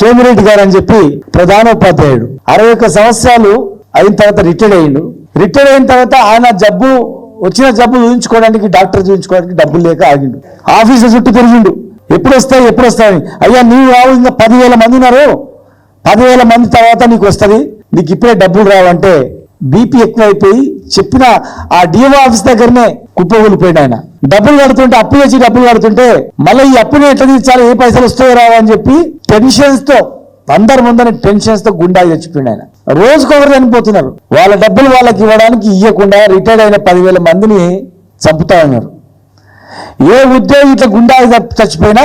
సోమిరెడ్డి గారు అని చెప్పి ప్రధానోపాధ్యాయుడు. అరవై ఒక్క సంవత్సరాలు అయిన తర్వాత రిటైర్ అయ్యిండు. రిటైర్ అయిన తర్వాత ఆయన జబ్బు వచ్చిన జబ్బు చూపించుకోవడానికి డాక్టర్ చూపించుకోవడానికి డబ్బులు లేక ఆగిండు. ఆఫీసు చుట్టూ తిరిగిండు. ఎప్పుడు వస్తాయి ఎప్పుడు వస్తాయని అయ్యా నీవు రావు ఇంకా పదివేల మంది ఉన్నారు. పదివేల మంది తర్వాత నీకు వస్తుంది. నీకు ఇప్పుడే డబ్బులు రావంటే బీపీ ఎక్కువైపోయి చెప్పిన ఆ డిఓ ఆఫీస్ దగ్గరనే కుప్పగొలిపోయాడు ఆయన. డబ్బులు కడుతుంటే అప్పు చేసి డబ్బులు కడుతుంటే మళ్ళీ ఈ అప్పుని ఎట్లా తీర్చాలి ఏ పైసలు వస్తాయో రావా అని చెప్పి టెన్షన్స్తో అందరి ముందని టెన్షన్స్తో గుండా చచ్చిపోయింది ఆయన రోజుకొకరు చనిపోతున్నారు. వాళ్ళ డబ్బులు వాళ్ళకి ఇవ్వడానికి ఇవ్వకుండా రిటైర్డ్ అయిన పదివేల మందిని చంపుతా ఉన్నారు. ఏ ఉద్యోగి ఇట్లా గుండా చచ్చిపోయినా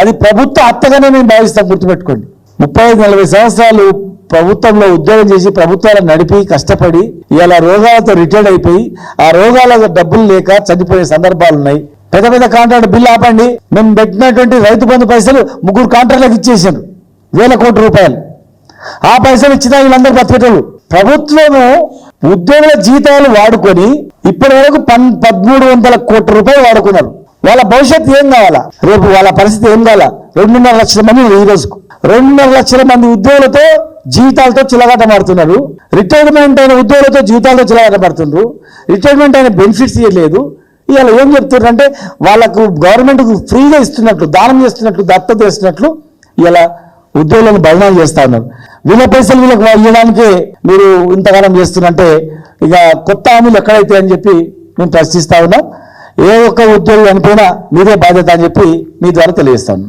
అది ప్రభుత్వ హత్యగానే మేము భావిస్తాం గుర్తుపెట్టుకోండి. ముప్పై ఐదు నలభై సంవత్సరాలు ప్రభుత్వంలో ఉద్యోగం చేసి ప్రభుత్వాలను నడిపి కష్టపడి ఇలా రోగాలతో రిటైర్డ్ అయిపోయి ఆ రోగాల డబ్బులు లేక చనిపోయే సందర్భాలు ఉన్నాయి. పెద్ద పెద్ద కాంట్రాక్ట్ బిల్లు ఆపండి. మేము పెట్టినటువంటి రైతు బంధు పైసలు ముగ్గురు కాంట్రాక్ట్లకు ఇచ్చేసారు వేల కోట్ల రూపాయలు. ఆ పైసలు ఇచ్చిన వీళ్ళందరూ బతికేటోళ్ళు. ప్రభుత్వము ఉద్యోగుల జీతాలు వాడుకొని ఇప్పటి వరకు పన్ పదమూడు వందల కోట్ల రూపాయలు వాడుకున్నారు. వాళ్ళ భవిష్యత్తు ఏం కావాలా? రేపు వాళ్ళ పరిస్థితి ఏం కావాలా? రెండున్నర లక్షల మంది ఈ రోజుకు రెండున్నర లక్షల మంది ఉద్యోగులతో జీవితాలతో చిలగాట మారుతున్నారు రిటైర్మెంట్ అయిన ఉద్యోగులతో జీవితాలతో చిలగాట పడుతున్నారు రిటైర్మెంట్ అయిన బెనిఫిట్స్ ఇవ్వలేదు ఇవాళ ఏం చెప్తున్నారు అంటే వాళ్ళకు గవర్నమెంట్ ఫ్రీగా ఇస్తున్నట్లు దానం చేస్తున్నట్లు దత్తత చేస్తున్నట్లు ఇలా ఉద్యోగులను బలనం చేస్తా ఉన్నారు. వీళ్ళ పైసలు వీళ్ళకి ఇవ్వడానికి మీరు ఇంతకాలం చేస్తున్నంటే ఇక కొత్త హామీలు ఎక్కడైతే అని చెప్పి మేము ప్రశ్నిస్తా ఉన్నాం. ఏ ఒక్క ఉద్యోగి అనిపోయినా మీదే బాధ్యత అని చెప్పి మీ ద్వారా తెలియజేస్తాను